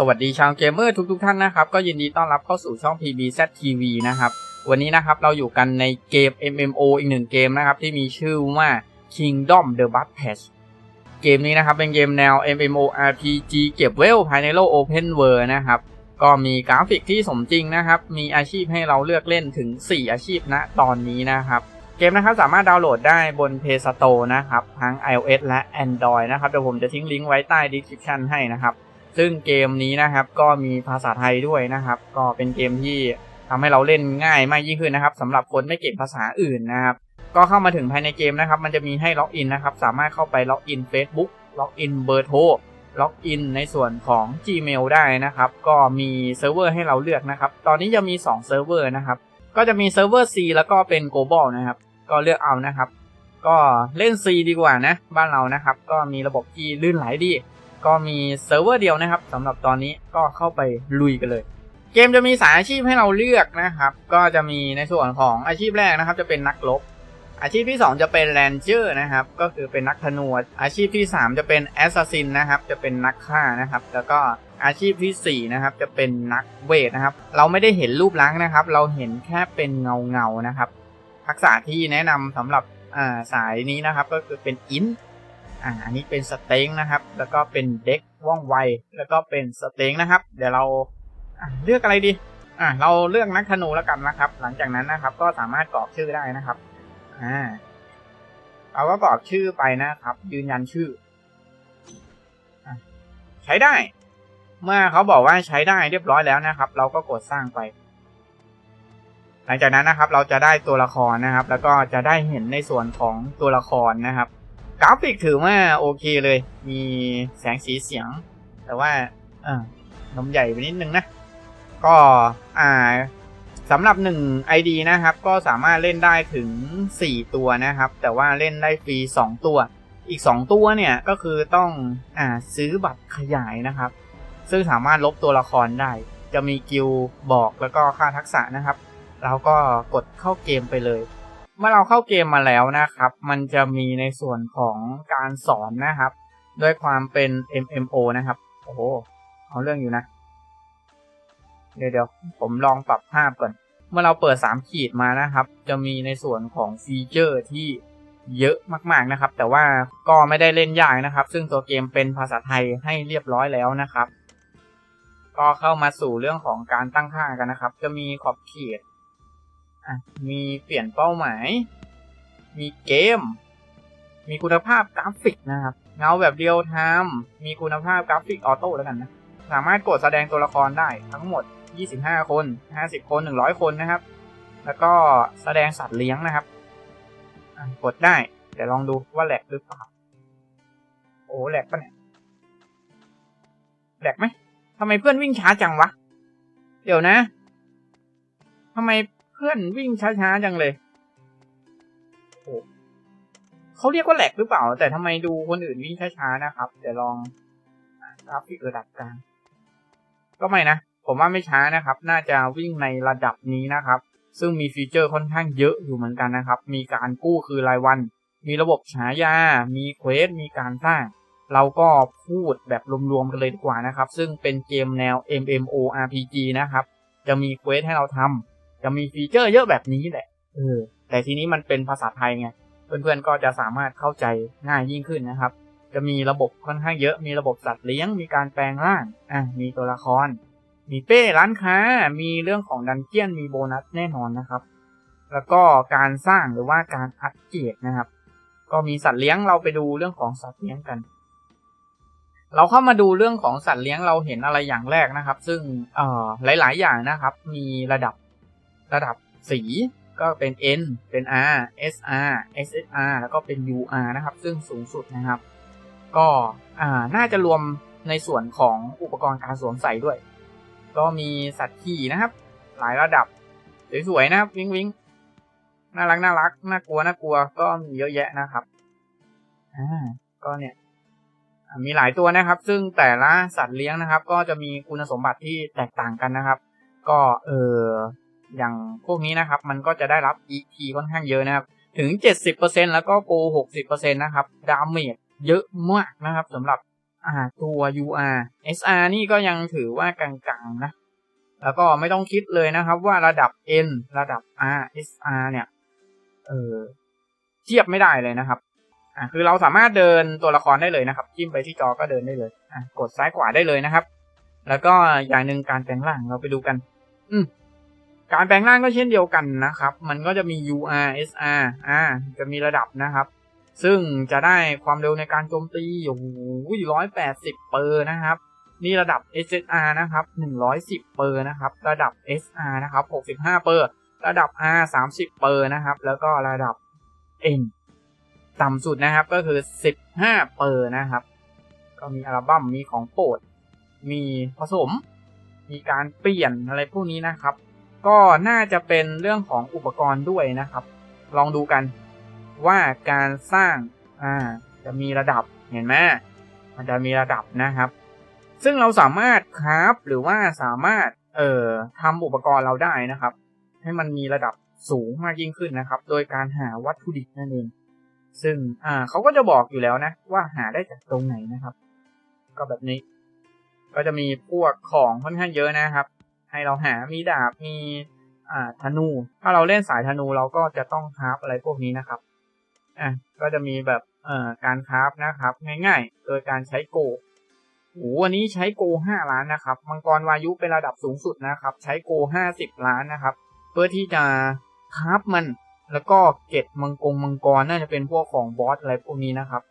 สวัสดีชาวเกมเมอร์ทุกๆท่านนะครับ ก็ยินดีต้อนรับเข้าสู่ช่อง PBZ TV นะครับ วันนี้นะครับเราอยู่กันในเกม MMO อีกหนึ่งเกมนะครับ ที่มีชื่อว่า Kingdom The Bud Patch เกมนี้นะครับเป็นเกมแนว MMO RPG เก็บเวลภายในโลก Open World นะครับ ก็มีกราฟิกที่สมจริงนะครับ มีอาชีพให้เราเลือกเล่นถึง 4 อาชีพณตอนนี้นะครับ เกมนะครับสามารถดาวน์โหลดได้บน Play Store นะครับทั้ง iOS และ Android นะครับเดี๋ยวผมจะทิ้งลิงก์ไว้ใต้ description ให้นะครับ ซึ่งเกมนี้นะครับก็มีภาษาไทยด้วยนะครับ ก็เป็นเกมที่ทำให้เราเล่นง่ายมากยิ่งขึ้นนะครับสำหรับคนไม่เก่งภาษาอื่นนะครับ ก็เข้ามาถึงภายในเกมนะครับ มันจะมีให้ล็อกอินนะครับ สามารถเข้าไปล็อกอิน Facebook ล็อกอินเบอร์โทรล็อกอินในส่วนของ Gmail ได้นะครับ ก็มีเซิร์ฟเวอร์ให้เราเลือกนะครับ ตอนนี้จะมี2เซิร์ฟเวอร์นะครับ ก็จะมีเซิร์ฟเวอร์ C แล้วก็เป็น global นะครับ ก็เลือกเอานะครับ ก็เล่น C ดีกว่านะ บ้านเรานะครับ ก็มีระบบที่ลื่นไหลดี ก็มีเซิร์ฟเวอร์เดียวนะครับสำหรับตอนนี้ก็เข้าไปลุยกันเลย เกมจะมีสายอาชีพให้เราเลือกนะครับ ก็จะมีในส่วนของอาชีพแรกนะครับ จะเป็นนักรบอาชีพที่ 2 จะเป็นแรนเจอร์นะครับ ก็คือเป็นนักธนูอาชีพที่ 3 จะเป็นแอสซัสซินนะครับ จะเป็นนักฆ่านะครับ แล้วก็อาชีพทีสี่4นะครับ จะเป็นนักเวทนะครับ เราไม่ได้เห็นรูปลักษณ์นะครับ เราเห็นแค่เป็นเงาเงานะครับ ทักษะที่แนะนำสำหรับสายนี้นะครับ ก็คือเป็นอิน อ่าอันนี้เป็นสเต็งนะครับ แล้วก็เป็นเด็กว่องไว แล้วก็เป็นสเต็งนะครับ เดี๋ยวเราเลือกอะไรดี อ่าเราเลือกนักธนูแล้วกันนะครับ หลังจากนั้นนะครับ ก็สามารถกรอกชื่อได้นะครับ อ่า เราก็กรอกชื่อไปนะครับ ยืนยันชื่ออใช้ได้ เมื่อเขาบอกว่าใช้ได้เรียบร้อยแล้วนะครับ เราก็กดสร้างไป หลังจากนั้นนะครับ เราจะได้ตัวละครนะครับ แล้วก็จะได้เห็นในส่วนของตัวละครนะครับ กราฟิกถือว่าโอเคเลย มีแสงสีเสียง แต่ว่าเออนมใหญ่ไปนิดนึงนะ ก็อ่าสำหรับ 1 ID นะครับ ก็สามารถเล่นได้ถึง 4 ตัวนะครับ แต่ว่าเล่นได้ฟรี 2 ตัว อีก 2 ตัวเนี่ย ก็คือต้องอ่าซื้อบัตรขยายนะครับ ซึ่งสามารถลบตัวละครได้ จะมีกิลบอกแล้วก็ค่าทักษะนะครับ เราก็กดเข้าเกมไปเลย เมื่อเราเข้าเกมมาแล้วนะครับ มันจะมีในส่วนของการสอนนะครับ ด้วยความเป็น MMO นะครับ โอ้โห เอาเรื่องอยู่นะ เดี๋ยวเดี๋ยวผมลองปรับภาพก่อน เมื่อเราเปิด 3 ขีดมานะครับ จะมีในส่วนของฟีเจอร์ที่เยอะมากๆนะครับ แต่ว่าก็ไม่ได้เล่นยากนะครับ ซึ่งตัวเกมเป็นภาษาไทยให้เรียบร้อยแล้วนะครับ ก็เข้ามาสู่เรื่องของการตั้งค่ากันนะครับ จะมีขอบเขต มีเปลี่ยนเป้าหมาย มีเกม มีคุณภาพกราฟิกนะครับ เงาแบบเรียลไทม์มีคุณภาพกราฟิกออโต้แล้วกันนะ สามารถกดแสดงตัวละครได้ทั้งหมด 25 คน 50 คน 100 คนนะครับ แล้วก็แสดงสัตว์เลี้ยงนะครับ กดได้เดี๋ยวลองดูว่าแหลกหรือเปล่า โอ้แหลกปะเนี่ย แหลกไหมทำไมเพื่อนวิ่งช้าจังวะ เดี๋ยวนะทำไม เพื่อนวิ่งช้าๆจังเลยโอ้เขาเรียกว่าแหลกหรือเปล่า แต่ทำไมดูคนอื่นวิ่งช้าๆนะครับเดี๋ยวลองกราฟิกระดับกลางก็ไม่นะ ผมว่าไม่ช้านะครับ น่าจะวิ่งในระดับนี้นะครับ ซึ่งมีฟีเจอร์ค่อนข้างเยอะอยู่เหมือนกันนะครับ มีการกู้คือรายวัน มีระบบฉายา มีเควส มีการสร้าง เราก็พูดแบบรวมๆกันเลยดีกว่านะครับ ซึ่งเป็นเกมแนว MMO RPG นะครับ จะมีเควสให้เราทำ จะมีฟีเจอร์เยอะแบบนี้แหละเออแต่ทีนี้มันเป็นภาษาไทยไงเพื่อนๆก็จะสามารถเข้าใจง่ายยิ่งขึ้นนะครับ จะมีระบบค่อนข้างเยอะ มีระบบสัตว์เลี้ยง มีการแปลงร่าง อะ มีตัวละคร มีเป้ร้านค้า มีเรื่องของดันเจียน มีโบนัสแน่นอนนะครับ แล้วก็การสร้างหรือว่าการอัปเกรดนะครับ ก็มีสัตว์เลี้ยงเราไปดูเรื่องของสัตว์เลี้ยงกัน เราเข้ามาดูเรื่องของสัตว์เลี้ยงเราเห็นอะไรอย่างแรกนะครับ ซึ่งเอ่อหลาย ๆ อย่างนะครับ มีระดับ ระดับสีก็เป็น N เป็น R SR SSR แล้วก็เป็น UR นะครับ ซึ่งสูงสุดนะครับ ก็น่าจะรวมในส่วนของอุปกรณ์การสวมใส่ด้วย ก็มีสัตว์ขี่นะครับ หลายระดับ สวยๆนะครับ วิงวิงน่ารักน่ารักน่ากลัวน่ากลัวก็มีเยอะแยะนะครับอ่าก็เนี่ยมีหลายตัวนะครับ ซึ่งแต่ละสัตว์เลี้ยงนะครับ ก็จะมีคุณสมบัติที่แตกต่างกันนะครับ ก็เออ อย่างพวกนี้นะครับ มันก็จะได้รับ EP ค่อนข้างเยอะนะครับ ถึง 70%แล้วก็โก60%นะครับ ดาเมจเยอะมากนะครับสำหรับตัว UR SR นี่ก็ยังถือว่ากลางๆนะ แล้วก็ไม่ต้องคิดเลยนะครับว่าระดับ N ระดับ R SR เนี่ย เออเทียบไม่ได้เลยนะครับอ่าคือเราสามารถเดินตัวละครได้เลยนะครับจิ้มไปที่จอก็เดินได้เลยอะกดซ้ายขวาได้เลยนะครับ แล้วก็อย่างหนึ่งการแปลงร่างเราไปดูกัน อืม การแปลงร่างก็เช่นเดียวกันนะครับ มันก็จะมี UR SR อ่าจะมีระดับนะครับ ซึ่งจะได้ความเร็วในการโจมตีโอ้โหร้อยแปดสิบเปอร์นะครับ นี่ระดับ SSR นะครับหนึ่งร้อยสิบเปอร์นะครับ ระดับ SR นะครับหกสิบห้าเปอร์ ระดับ R สามสิบเปอร์นะครับ แล้วก็ระดับ N ต่ำสุดนะครับก็คือสิบห้าเปอร์นะครับ ก็มีอัลบั้มมีของโปรด มีผสม มีการเปลี่ยนอะไรพวกนี้นะครับ ก็น่าจะเป็นเรื่องของอุปกรณ์ด้วยนะครับ ลองดูกันว่าการสร้างอ่าจะมีระดับเห็นไหมมันจะมีระดับนะครับ ซึ่งเราสามารถคราฟหรือว่าสามารถเอ่อทำอุปกรณ์เราได้นะครับ ให้มันมีระดับสูงมากยิ่งขึ้นนะครับ โดยการหาวัตถุดิบนั่นเอง ซึ่งอ่าเขาก็จะบอกอยู่แล้วนะ ว่าหาได้จากตรงไหนนะครับ ก็แบบนี้ ก็จะมีพวกของค่อนข้างเยอะนะครับ ให้เราหามีดาบมีอ่าธนู ถ้าเราเล่นสายธนูเราก็จะต้องคราฟอะไรพวกนี้นะครับอะก็จะมีแบบเอ่อการคราฟนะครับ ง่ายๆ โดยการใช้โกโอ้วันนี้ใช้โกห้าล้านนะครับ มังกรวายุเป็นระดับสูงสุดนะครับ ใช้โกห้าสิบล้านนะครับ เพื่อที่จะคราฟมันแล้วก็เก็บมังกรมังกรน่าจะเป็นพวกของบอสอะไรพวกนี้นะครับ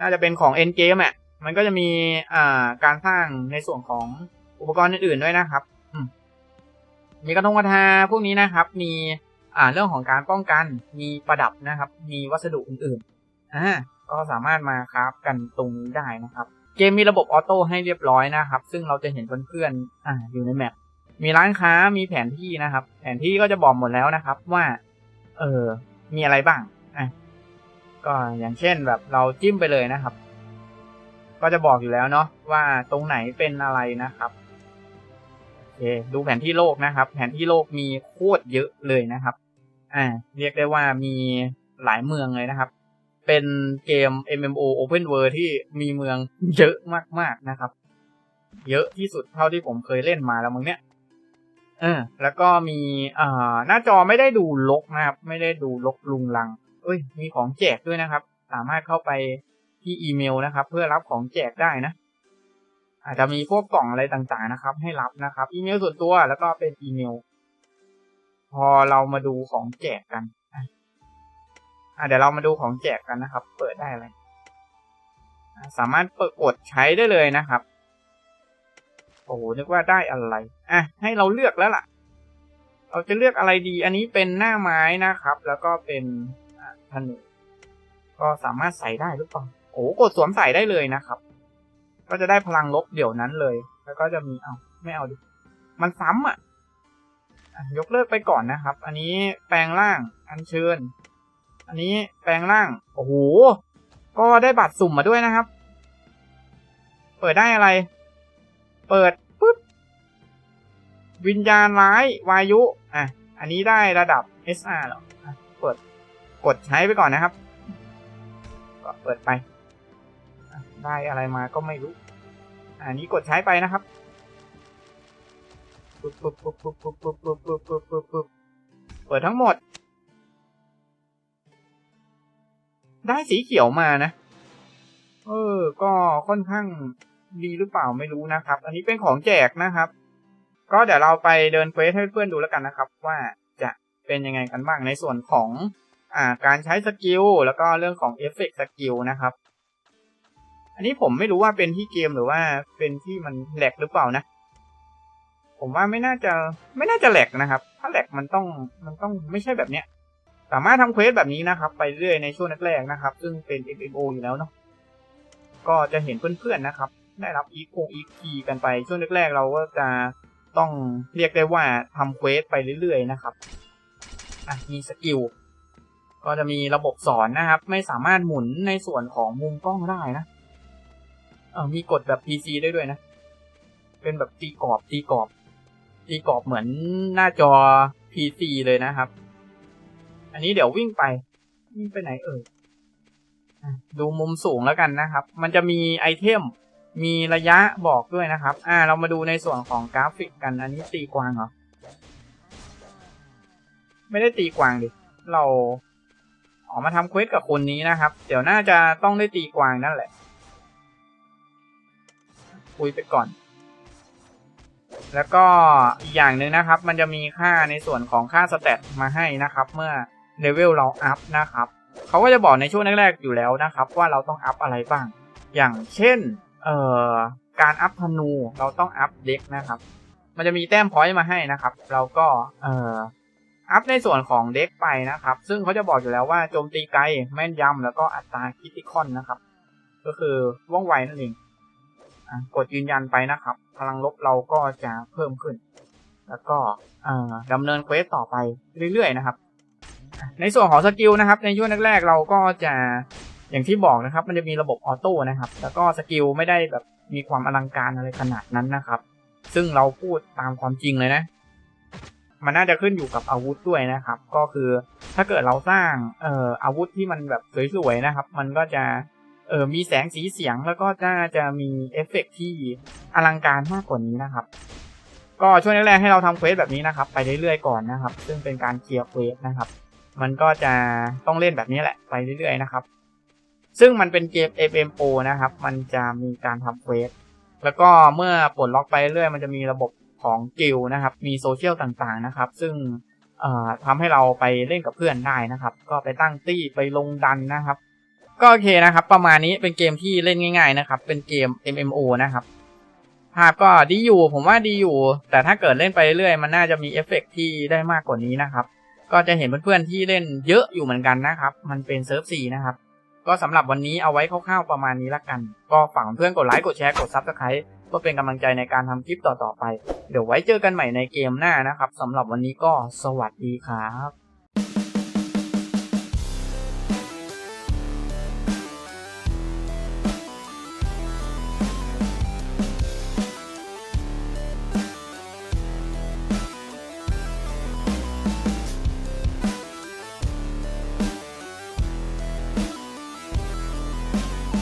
น่าจะเป็นของเอ็นเกมอะมันก็จะมีอ่าการสร้างในส่วนของอุปกรณ์อื่นๆด้วยนะครับ มีกระทงกระทาพวกนี้นะครับ มีอ่าเรื่องของการป้องกันมีประดับนะครับ มีวัสดุอื่นๆอ่าก็สามารถมาคราฟกันตรงนี้ได้นะครับ เกมมีระบบออโต้ให้เรียบร้อยนะครับ ซึ่งเราจะเห็นเพื่อนๆอ่าอยู่ในแมปมีร้านค้ามีแผนที่นะครับ แผนที่ก็จะบอกหมดแล้วนะครับว่า เออมีอะไรบ้างอะก็อย่างเช่นแบบเราจิ้มไปเลยนะครับ ก็จะบอกอยู่แล้วเนาะว่าตรงไหนเป็นอะไรนะครับ เคดูแผนที่โลกนะครับ แผนที่โลกมีโคตรเยอะเลยนะครับ อ่า เรียกได้ว่ามีหลายเมืองเลยนะครับ เป็นเกม MMO Open World ที่มีเมืองเยอะมากๆนะครับ เยอะที่สุดเท่าที่ผมเคยเล่นมาแล้วมึงเนี้ยเออ แล้วก็มีอ่าหน้าจอไม่ได้ดูลกนะครับ ไม่ได้ดูลกลุงลัง เอ้ย มีของแจกด้วยนะครับ สามารถเข้าไปที่อีเมลนะครับ เพื่อรับของแจกได้นะ อาจจะมีพวกกล่องอะไรต่างๆนะครับ ให้รับนะครับ อีเมลส่วนตัวแล้วก็เป็นอีเมล พอเรามาดูของแจกกันอะเดี๋ยวเรามาดูของแจกกันนะครับ เปิดได้อะไรสามารถเปิดกดใช้ได้เลยนะครับ โอ้โหนึกว่าได้อะไรอะให้เราเลือกแล้วล่ะ เราจะเลือกอะไรดี อันนี้เป็นหน้าไม้นะครับ แล้วก็เป็นธนูก็สามารถใส่ได้หรือเปล่าโอ้กดสวมใส่ได้เลยนะครับ ก็จะได้พลังลบเดี๋ยวนั้นเลย แล้วก็จะมีเอาไม่เอาดิมันซ้ำอะอะยกเลิกไปก่อนนะครับ อันนี้แปลงร่างอัญเชิญ อันนี้แปลงร่าง โอ้โห ก็ได้บัตรสุ่มมาด้วยนะครับ เปิดได้อะไร เปิดปุ๊บ วิญญาณร้ายวายุ อะ อันนี้ได้ระดับ SR เหรอเปิด กดใช้ไปก่อนนะครับ ก็เปิดไป ได้อะไรมาก็ไม่รู้ อันนี้กดใช้ไปนะครับปุ๊บปุ๊บปุ๊บปุ๊บปุ๊บปุ๊บปุ๊บปุ๊บปุ๊บปุ๊บปุ๊บเปิดทั้งหมด ได้สีเขียวมานะ เออ ก็ค่อนข้างดีหรือเปล่าไม่รู้นะครับ อันนี้เป็นของแจกนะครับ ก็เดี๋ยวเราไปเดินเควสให้เพื่อนดูแล้วกันนะครับ ว่าจะเป็นยังไงกันบ้างในส่วนของอ่าการใช้สกิลแล้วก็เรื่องของเอฟเฟกต์สกิลนะครับ อันนี้ผมไม่รู้ว่าเป็นที่เกมหรือว่าเป็นที่มันแหลกหรือเปล่านะ ผมว่าไม่น่าจะไม่น่าจะแหลกนะครับ ถ้าแหลกมันต้องมันต้องไม่ใช่แบบเนี้ย สามารถทำเควสแบบนี้นะครับ ไปเรื่อยในช่วงแรกๆนะครับ ซึ่งเป็น MMO อยู่แล้วเนาะก็จะเห็นเพื่อนๆนะครับ ได้รับอีโคอีพีกันไปช่วงแรกๆ เราก็จะต้องเรียกได้ว่าทำเควสไปเรื่อยๆนะครับอะมีสกิลก็จะมีระบบสอนนะครับ ไม่สามารถหมุนในส่วนของมุมกล้องได้นะ เอมีกดแบบ PC ได้ด้วยนะ เป็นแบบตีกรอบตีกรอบตีกรอบเหมือนหน้าจอ PC เลยนะครับ อันนี้เดี๋ยววิ่งไปวิ่งไปไหนเอ่ยอะดูมุมสูงแล้วกันนะครับ มันจะมีไอเทม มีระยะบอกด้วยนะครับ อ่า เรามาดูในส่วนของกราฟิกกัน อันนี้ตีกวางเหรอ ไม่ได้ตีกวางดิ เราออกมาทำเควสกับคนนี้นะครับ เดี๋ยวน่าจะต้องได้ตีกวางนั่นแหละ คุยไปก่อน แล้วก็อีกอย่างหนึ่งนะครับ มันจะมีค่าในส่วนของค่าสเตตมาให้นะครับ เมื่อเลเวลเราอัพนะครับเขาก็จะบอกในช่วงแรกๆอยู่แล้วนะครับ ว่าเราต้องอัพอะไรบ้าง อย่างเช่นเอ่อการอัพธนูเราต้องอัพเด็กนะครับ มันจะมีแต้มพอยต์มาให้นะครับ เราก็เอ่ออัพในส่วนของเด็กไปนะครับ ซึ่งเขาจะบอกอยู่แล้วว่าโจมตีไกลแม่นยำแล้วก็อัตราคิติคอนนะครับ ก็คือว่องไวนั่นเอง กดยืนยันไปนะครับ พลังลบเราก็จะเพิ่มขึ้น แล้วก็ดำเนินเควสต่อไปเรื่อยๆนะครับ ในส่วนของสกิลนะครับ ในช่วงแรกๆเราก็จะอย่างที่บอกนะครับ มันจะมีระบบออโต้นะครับ แล้วก็สกิลไม่ได้แบบมีความอลังการอะไรขนาดนั้นนะครับ ซึ่งเราพูดตามความจริงเลยนะ มันน่าจะขึ้นอยู่กับอาวุธด้วยนะครับ ก็คือถ้าเกิดเราสร้างเอ่ออาวุธที่มันแบบสวยๆนะครับ มันก็จะ เออมีแสงสีเสียงแล้วก็น่าจะมีเอฟเฟกต์ที่อลังการมากกว่านี้นะครับ ก็ช่วงแรกๆให้เราทำเควสแบบนี้นะครับ ไปเรื่อยๆก่อนนะครับ ซึ่งเป็นการเคลียร์เควสนะครับ มันก็จะต้องเล่นแบบนี้แหละไปเรื่อยๆนะครับ ซึ่งมันเป็นเกม FMO นะครับ มันจะมีการทำเควสแล้วก็เมื่อปลดล็อกไปเรื่อยมันจะมีระบบของกิลด์นะครับ มีโซเชียลต่างๆนะครับ ซึ่งเอ่อทำให้เราไปเล่นกับเพื่อนได้นะครับ ก็ไปตั้งตี้ไปลงดันนะครับ ก็โอเคนะครับ ประมาณนี้เป็นเกมที่เล่นง่าย ๆนะครับ เป็นเกม MMO นะครับ ภาพก็ดีอยู่ ผมว่าดีอยู่ แต่ถ้าเกิดเล่นไปเรื่อยมันน่าจะมีเอฟเฟกต์ที่ได้มากกว่านี้นะครับ ก็จะเห็นเพื่อนๆที่เล่นเยอะอยู่เหมือนกันนะครับ มันเป็นเซิร์ฟซีนะครับ ก็สำหรับวันนี้เอาไว้คร่าวๆประมาณนี้ละกัน ก็ฝากเพื่อนกดไลค์กดแชร์กดซับสไคร b ์เพื่อเป็นกำลังใจในการทำคลิปต่อๆไป เดี๋ยวไว้เจอกันใหม่ในเกมหน้านะครับสำหรับวันนี้ก็สวัสดีครับ